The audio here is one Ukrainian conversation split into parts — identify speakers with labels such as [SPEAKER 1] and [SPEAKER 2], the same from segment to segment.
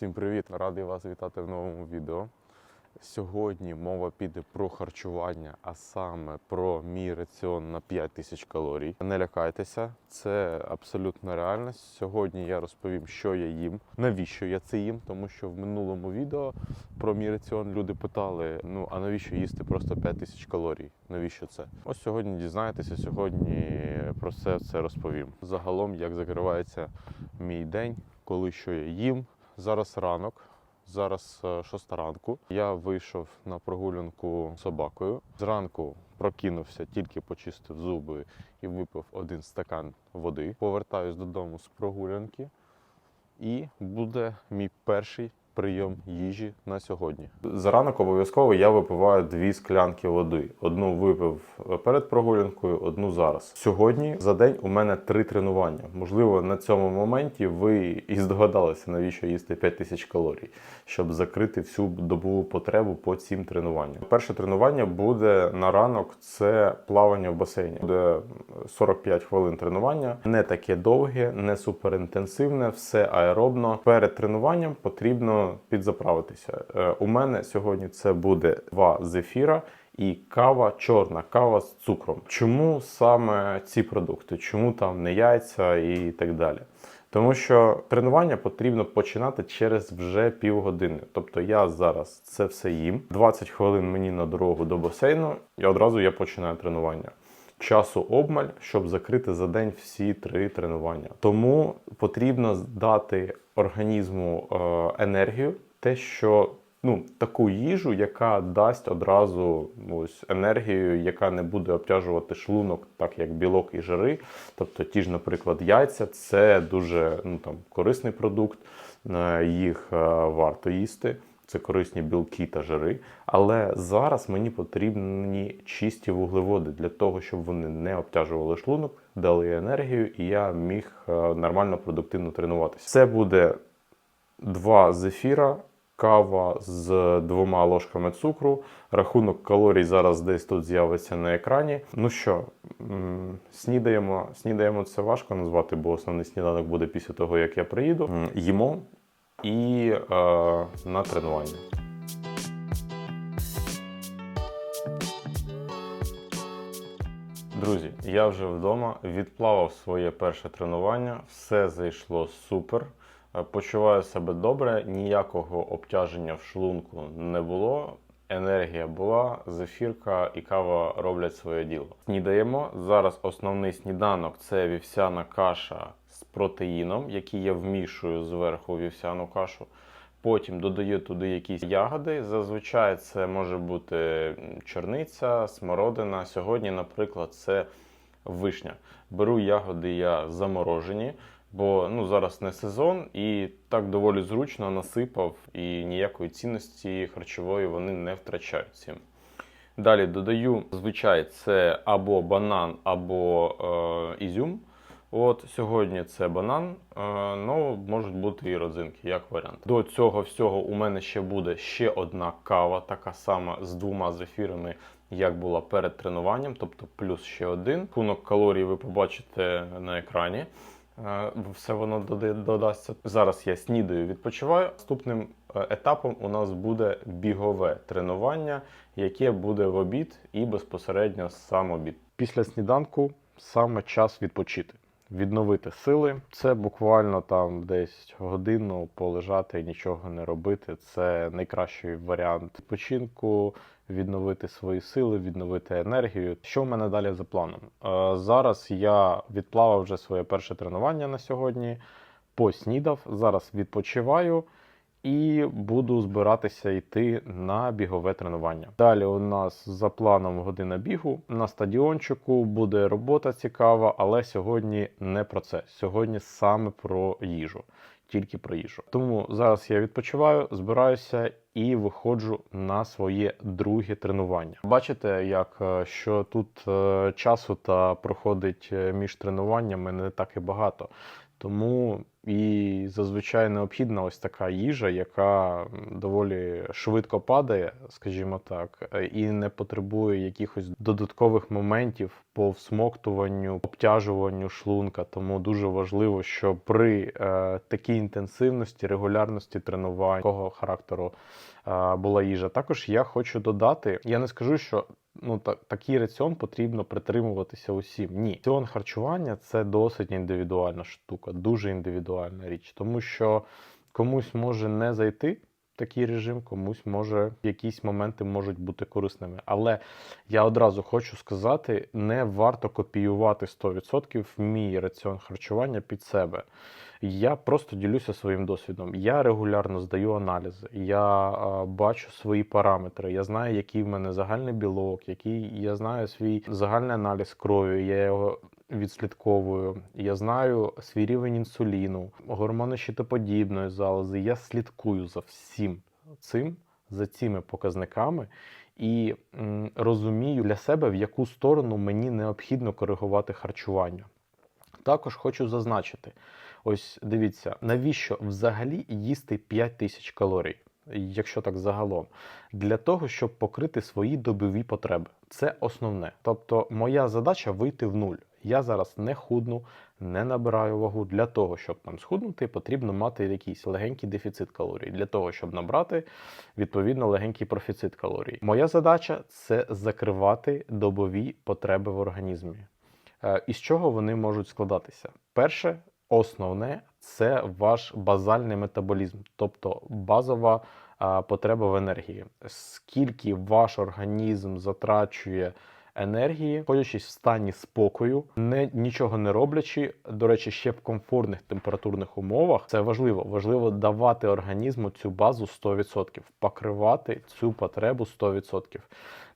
[SPEAKER 1] Всім привіт! Радий вас вітати в новому відео. Сьогодні мова піде про харчування, а саме про мій раціон на 5 тисяч калорій. Не лякайтеся, це абсолютно реальність. Сьогодні я розповім, що я їм, навіщо я це їм, тому що в минулому відео про мій раціон люди питали: ну а навіщо їсти просто 5 тисяч калорій? Навіщо це? Ось сьогодні дізнаєтеся, сьогодні про все це розповім. Загалом, як закривається мій день, коли що я їм. Зараз ранок, зараз е, шоста ранку. Я вийшов на прогулянку собакою. Зранку прокинувся, тільки почистив зуби і випив один стакан води. Повертаюсь додому з прогулянки, і буде мій перший прийом їжі на сьогодні. Зранок обов'язково я випиваю дві склянки води. Одну випив перед прогулянкою, одну зараз. Сьогодні за день у мене три тренування. Можливо, на цьому моменті ви і здогадалися, навіщо їсти 5 тисяч калорій, щоб закрити всю добову потребу по цим тренуванням. Перше тренування буде на ранок. Це плавання в басейні. Буде 45 хвилин тренування. Не таке довге, не суперінтенсивне, все аеробно. Перед тренуванням потрібно підзаправитися. Е, У мене сьогодні це буде два зефіра і кава чорна, кава з цукром. Чому саме ці продукти? Чому там не яйця і так далі? Тому що тренування потрібно починати через вже півгодини. Тобто я зараз це все їм. 20 хвилин мені на дорогу до басейну, і одразу я починаю тренування. Часу обмаль, щоб закрити за день всі три тренування. Тому потрібно дати організму е, енергію, те, що ну, таку їжу, яка дасть одразу ось, енергію, яка не буде обтяжувати шлунок, так як білок і жири. Тобто, ті ж, наприклад, яйця це дуже ну, там, корисний продукт, їх е, варто їсти. Це корисні білки та жири. Але зараз мені потрібні чисті вуглеводи для того, щоб вони не обтяжували шлунок, дали енергію, і я міг е, нормально продуктивно тренуватися. Це буде два зефіра, кава з двома ложками цукру. Рахунок калорій зараз десь тут з'явиться на екрані. Ну що, снідаємо. Снідаємо це важко назвати, бо основний сніданок буде після того, як я приїду. Їмо і е, на тренування. Друзі, я вже вдома відплавав своє перше тренування, все зайшло супер. Е, Почуваю себе добре, ніякого обтяження в шлунку не було. Енергія була, зефірка і кава роблять своє діло. Снідаємо. Зараз основний сніданок це вівсяна каша з протеїном, який я вмішую зверху вівсяну кашу. Потім додаю туди якісь ягоди. Зазвичай це може бути чорниця, смородина. Сьогодні, наприклад, це вишня. Беру ягоди я заморожені, бо ну, зараз не сезон, і так доволі зручно насипав, і ніякої цінності харчової вони не втрачають цим. Далі додаю, звичай, це або банан, або е, ізюм. От сьогодні це банан, е, ну можуть бути і родзинки, як варіант. До цього всього у мене ще буде ще одна кава, така сама з двома зефірами, як була перед тренуванням, тобто плюс ще один. Рахунок калорій ви побачите на екрані. Е, Все воно додасться. Зараз я снідаю, відпочиваю. Наступним е, етапом у нас буде бігове тренування, яке буде в обід і безпосередньо сам обід. Після сніданку саме час відпочити. Відновити сили. Це буквально там десь годину полежати і нічого не робити. Це найкращий варіант відпочинку, відновити свої сили, відновити енергію. Що в мене далі за планом? Е, зараз я відплавав вже своє перше тренування на сьогодні, поснідав, зараз відпочиваю і буду збиратися йти на бігове тренування. Далі у нас за планом година бігу на стадіончику буде робота цікава, але сьогодні не про це. Сьогодні саме про їжу. Тільки про їжу. Тому зараз я відпочиваю, збираюся і виходжу на своє друге тренування. Бачите, як е, що тут е, часу та проходить е, між тренуваннями не так і багато. Тому
[SPEAKER 2] і зазвичай необхідна ось така їжа, яка доволі швидко падає, скажімо так, е, і не потребує якихось додаткових моментів по всмоктуванню, обтяжуванню шлунка. Тому дуже важливо, що при е, такій інтенсивності, регулярності тренувань такого характеру е, була їжа. Також я хочу додати, я не скажу, що ну так, такий раціон потрібно притримуватися усім. Ні, раціон харчування це досить індивідуальна штука, дуже індивідуальна річ, тому що комусь може не зайти. Такий режим комусь може якісь моменти можуть бути корисними. Але я одразу хочу сказати: не варто копіювати 100% мій раціон харчування під себе. Я просто ділюся своїм досвідом. Я регулярно здаю аналізи, я е, бачу свої параметри. Я знаю, який в мене загальний білок, який я знаю свій загальний аналіз крові. Я його відслідковую. Я знаю свій рівень інсуліну, гормони щитоподібної залози. Я слідкую за всім цим, за цими показниками. І м, розумію для себе, в яку сторону мені необхідно коригувати харчування. Також хочу зазначити: ось дивіться, навіщо взагалі їсти 5 тисяч калорій, якщо так загалом, для того, щоб покрити свої добові потреби. Це основне. Тобто, моя задача вийти в нуль. Я зараз не худну, не набираю вагу. Для того, щоб там схуднути, потрібно мати якийсь легенький дефіцит калорій. Для того, щоб набрати, відповідно, легенький профіцит калорій. Моя задача це закривати добові потреби в організмі. Е, Із чого вони можуть складатися? Перше, основне це ваш базальний метаболізм, тобто базова потреба в енергії. Скільки ваш організм затрачує енергії, ходячись в стані спокою, не нічого не роблячи. До речі, ще в комфортних температурних умовах. Це важливо. Важливо давати організму цю базу 100%, покривати цю потребу 100%.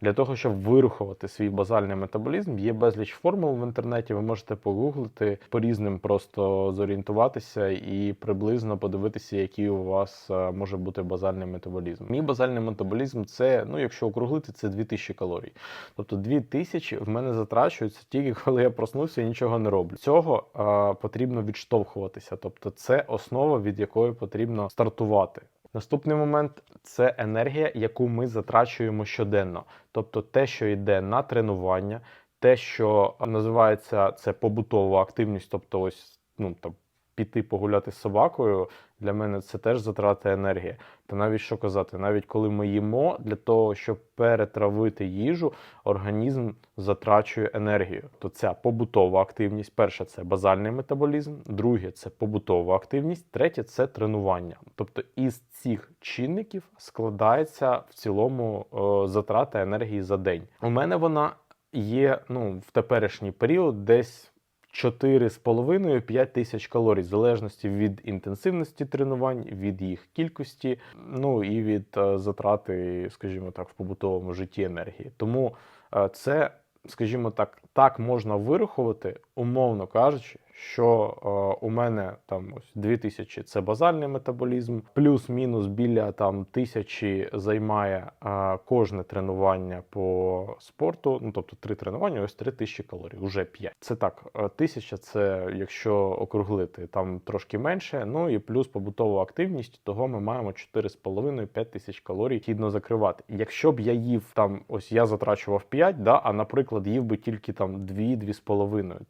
[SPEAKER 2] Для того, щоб вирухувати свій базальний метаболізм, є безліч формул в інтернеті. Ви можете погуглити по різним, просто зорієнтуватися і приблизно подивитися, який у вас е, може бути базальний метаболізм. Мій базальний метаболізм це, ну якщо округлити, це 2000 калорій. Тобто 2000 в мене затрачується тільки коли я проснувся і нічого не роблю. Цього е, потрібно відштовхуватися. Тобто, це основа, від якої потрібно стартувати. Наступний момент це енергія, яку ми затрачуємо щоденно. Тобто те, що йде на тренування, те, що називається це побутова активність, тобто ось ну там піти погуляти з собакою. Для мене це теж затрата енергії. Та навіть що казати, навіть коли ми їмо, для того, щоб перетравити їжу, організм затрачує енергію. То ця побутова активність. Перше це базальний метаболізм, друге це побутова активність, третє це тренування. Тобто із цих чинників складається в цілому е, затрата енергії за день. У мене вона є ну, в теперішній період десь. 4,5-5 тисяч калорій, в залежності від інтенсивності тренувань, від їх кількості, ну і від е, затрати, скажімо так, в побутовому житті енергії. Тому е, це, скажімо так, так можна вирахувати, умовно кажучи, що е, у мене там ось 2000 – це базальний метаболізм, плюс-мінус біля там тисячі займає е, кожне тренування по спорту. Ну тобто три тренування, ось 3000 калорій, уже 5. Це так, е, тисяча це якщо округлити, там трошки менше. Ну і плюс побутова активність, того ми маємо 4,5-5 тисяч калорій хідно закривати. Якщо б я їв там, ось я затрачував 5, да, а наприклад, їв би тільки там 2-2,5,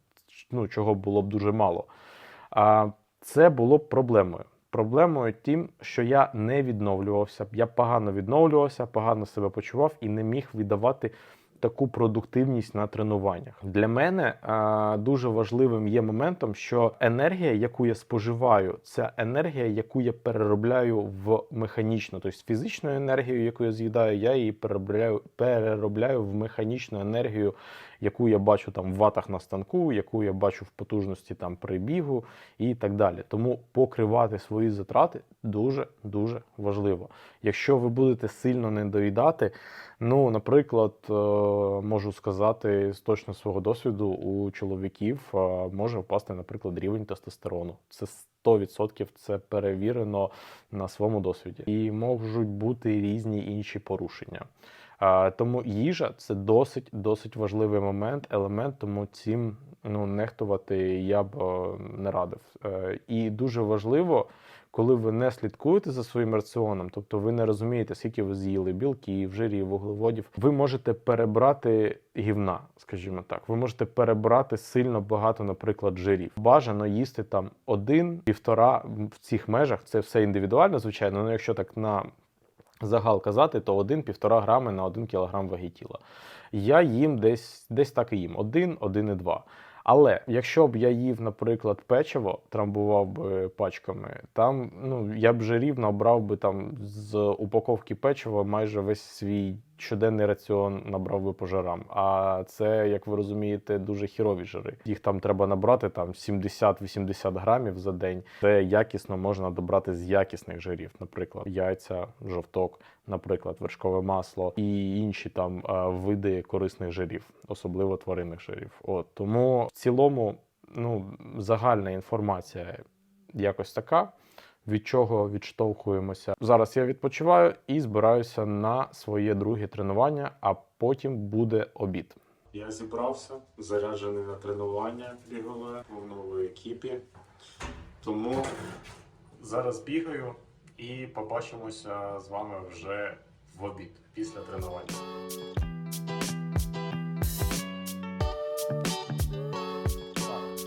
[SPEAKER 2] ну чого було б дуже мало. А це було б проблемою. Проблемою тим, що я не відновлювався, я погано відновлювався, погано себе почував і не міг віддавати таку продуктивність на тренуваннях. Для мене а, дуже важливим є моментом, що енергія, яку я споживаю, це енергія, яку я переробляю в механічну, тобто фізичну енергію, яку я з'їдаю, я її переробляю, переробляю в механічну енергію, яку я бачу там в ватах на станку, яку я бачу в потужності там при бігу і так далі. Тому покривати свої затрати дуже дуже важливо. Якщо ви будете сильно недоїдати, ну, наприклад, е, можу сказати з точно свого досвіду, у чоловіків е, може впасти, наприклад, рівень тестостерону. Це 100% це перевірено на своєму досвіді. І можуть бути різні інші порушення. Тому їжа це досить досить важливий момент, елемент, тому цим ну, нехтувати я б е, не радив. Е, і дуже важливо, коли ви не слідкуєте за своїм раціоном, тобто ви не розумієте, скільки ви з'їли білків, жирів, вуглеводів, ви можете перебрати гівна, скажімо так. Ви можете перебрати сильно багато, наприклад, жирів. Бажано їсти там один, півтора в цих межах. Це все індивідуально, звичайно. але якщо так на загал казати, то 1-1,5 грами на 1 кілограм ваги тіла. Я їм десь, десь так і їм: 1, 1,2. Але якщо б я їв, наприклад, печиво, трамбував би пачками, там ну я б вже рівно обрав би там з упаковки печива майже весь свій щоденний раціон набрав би по жарам. А це, як ви розумієте, дуже хірові жири. Їх там треба набрати там 70-80 грамів за день. Це якісно можна добрати з якісних жирів, наприклад, яйця, жовток, наприклад, вершкове масло і інші там е, види корисних жирів, особливо тваринних жирів. От тому в цілому, ну загальна інформація якось така. Від чого відштовхуємося. Зараз я відпочиваю і збираюся на своє друге тренування, а потім буде обід.
[SPEAKER 3] Я зібрався, заряджений на тренування бігове в новій екіпі. Тому зараз бігаю і побачимося з вами вже в обід після тренування.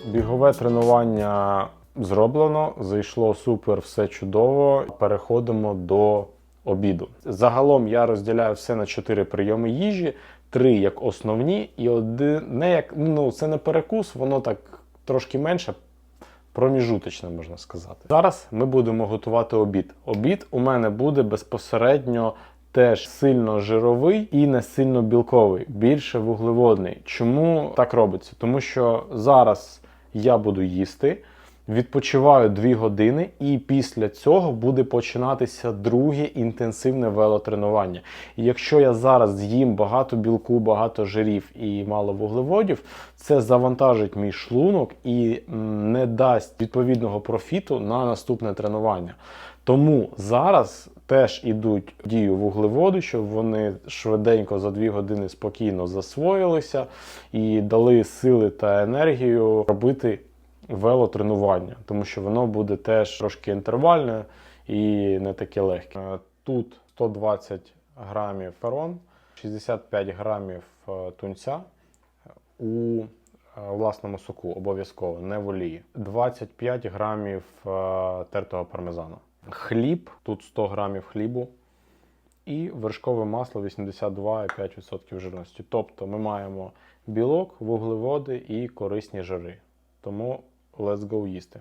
[SPEAKER 2] Бігове тренування зроблено, зайшло супер, все чудово. Переходимо до обіду. Загалом я розділяю все на чотири прийоми їжі: три як основні, і один не як ну це не перекус, воно так трошки менше. Проміжуточне, можна сказати. Зараз ми будемо готувати обід. Обід у мене буде безпосередньо теж сильно жировий і не сильно білковий, більше вуглеводний. Чому так робиться? Тому що зараз я буду їсти, відпочиваю 2 години, і після цього буде починатися друге інтенсивне велотренування. І якщо я зараз з'їм багато білку, багато жирів і мало вуглеводів, це завантажить мій шлунок і не дасть відповідного профіту на наступне тренування. Тому зараз теж ідуть дію вуглеводи, щоб вони швиденько за 2 години спокійно засвоїлися і дали сили та енергію робити велотренування, тому що воно буде теж трошки інтервальне і не таке легке. Е, Тут 120 грамів ферон, 65 грамів е, тунця у е, власному соку обов'язково, не в олії. 25 грамів тертого пармезану. Хліб, тут 100 грамів хлібу. І вершкове масло 82,5% жирності. Тобто ми маємо білок, вуглеводи і корисні жири. Тому let's go їсти.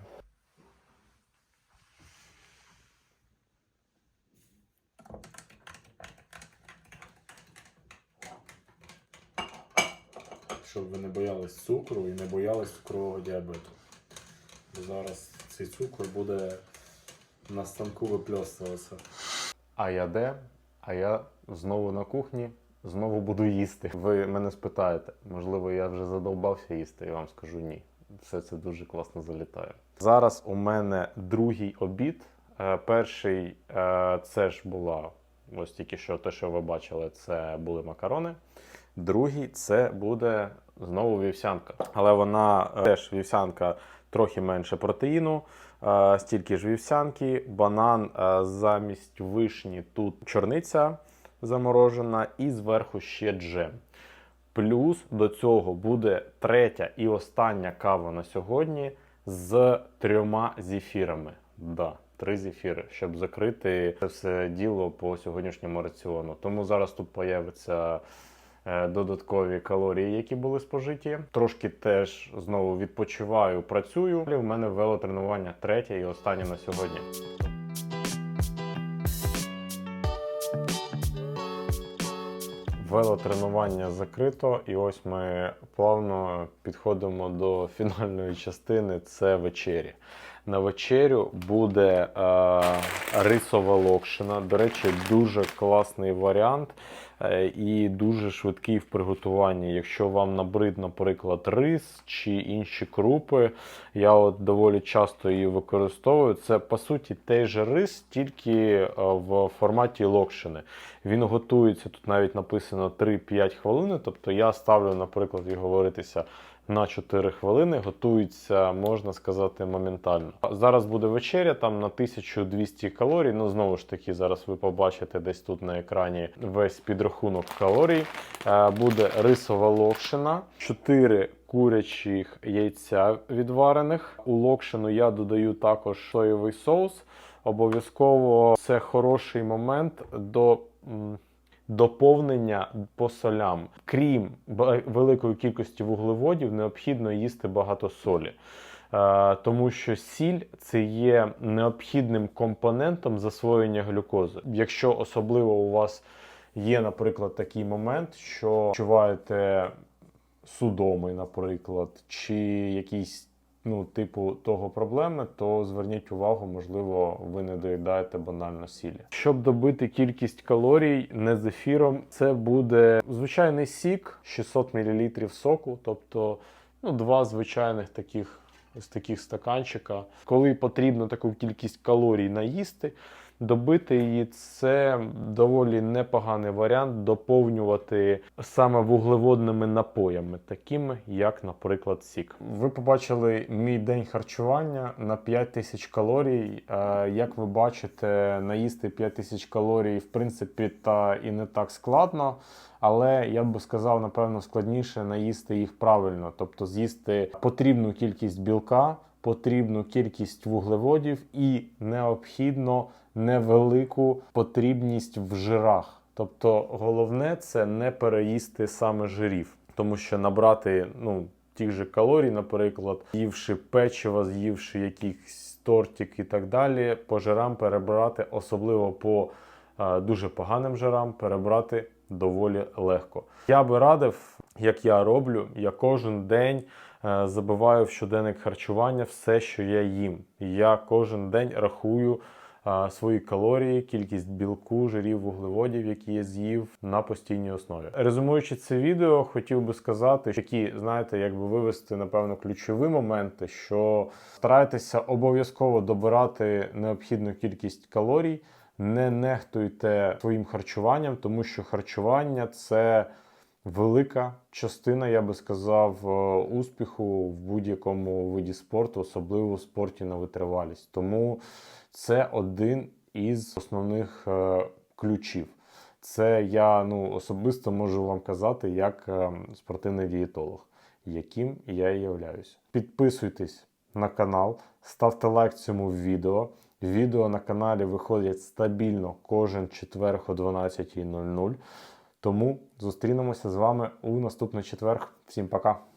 [SPEAKER 3] Щоб ви не боялись цукру і не боялись цукрового діабету. Бо зараз цей цукор буде на станку випльостуватися.
[SPEAKER 2] А я де? А я знову на кухні, знову буду їсти. Ви мене спитаєте, можливо, я вже задовбався їсти, я вам скажу ні. Все це дуже класно залітає. Зараз у мене другий обід. Е, Перший е, це ж була ось тільки що те, що ви бачили, це були макарони. Другий це буде знову вівсянка. Але вона е, теж вівсянка трохи менше протеїну, стільки ж вівсянки, банан замість вишні тут чорниця заморожена, і зверху ще джем. Плюс до цього буде третя і остання кава на сьогодні з трьома зефірами. Да, три зефіри, щоб закрити це все діло по сьогоднішньому раціону. Тому зараз тут появиться е, додаткові калорії, які були спожиті. Трошки теж знову відпочиваю, працюю. У мене велотренування третє і останнє на сьогодні. Велотренування закрито, і ось ми плавно підходимо до фінальної частини це вечері. на вечерю буде е, рисова локшина. До речі, дуже класний варіант і дуже швидкий в приготуванні. Якщо вам набрид, наприклад, рис чи інші крупи, я от доволі часто її використовую. Це по суті той же рис, тільки е, в форматі локшини. Він готується тут навіть написано 3-5 хвилин. Тобто я ставлю, наприклад, його варитися на 4 хвилини. Готується, можна сказати, моментально. Зараз буде вечеря там на 1200 калорій. Ну знову ж таки, зараз ви побачите десь тут на екрані весь підрахунок калорій. Е, Буде рисова локшина, 4 курячих яйця відварених. У локшину я додаю також соєвий соус. Обов'язково це хороший момент до доповнення по солям. Крім великої кількості вуглеводів, необхідно їсти багато солі. Е, Тому що сіль це є необхідним компонентом засвоєння глюкози. Якщо особливо у вас є, наприклад, такий момент, що відчуваєте судоми, наприклад, чи якісь ну, типу того проблеми, то зверніть увагу, можливо, ви не доїдаєте банально сілі. Щоб добити кількість калорій не з ефіром, це буде звичайний сік, 600 мл соку, тобто ну, два звичайних таких. З таких стаканчика, коли потрібно таку кількість калорій наїсти, добити її це доволі непоганий варіант доповнювати саме вуглеводними напоями, такими як, наприклад, сік. Ви побачили мій день харчування на 5000 калорій. Е, Як ви бачите, наїсти 5000 калорій, в принципі, та і не так складно. Але я би сказав, напевно, складніше наїсти їх правильно, тобто з'їсти потрібну кількість білка, потрібну кількість вуглеводів і необхідно невелику потрібність в жирах. Тобто головне це не переїсти саме жирів, тому що набрати ну, тих же калорій, наприклад, з'ївши печиво, з'ївши якийсь тортик і так далі, по жирам перебирати, особливо по е, дуже поганим жирам, перебрати доволі легко. Я би радив, як я роблю, я кожен день е, забиваю в щоденник харчування все, що я їм. Я кожен день рахую свої калорії, кількість білку, жирів, вуглеводів, які я з'їв на постійній основі. Резумуючи це відео, хотів би сказати, які знаєте, якби вивести напевно ключові моменти, що старайтеся обов'язково добирати необхідну кількість калорій. Не нехтуйте своїм харчуванням, тому що харчування це велика частина, я би сказав, е, успіху в будь-якому виді спорту, особливо в спорті на витривалість. Тому це один із основних е, ключів. Це я ну, особисто можу вам казати як е, спортивний дієтолог, яким я і являюся. Підписуйтесь на канал, ставте лайк цьому відео. Відео на каналі виходять стабільно кожен четверг о 12.00. Тому зустрінемося з вами у наступний четверг. Всім пока!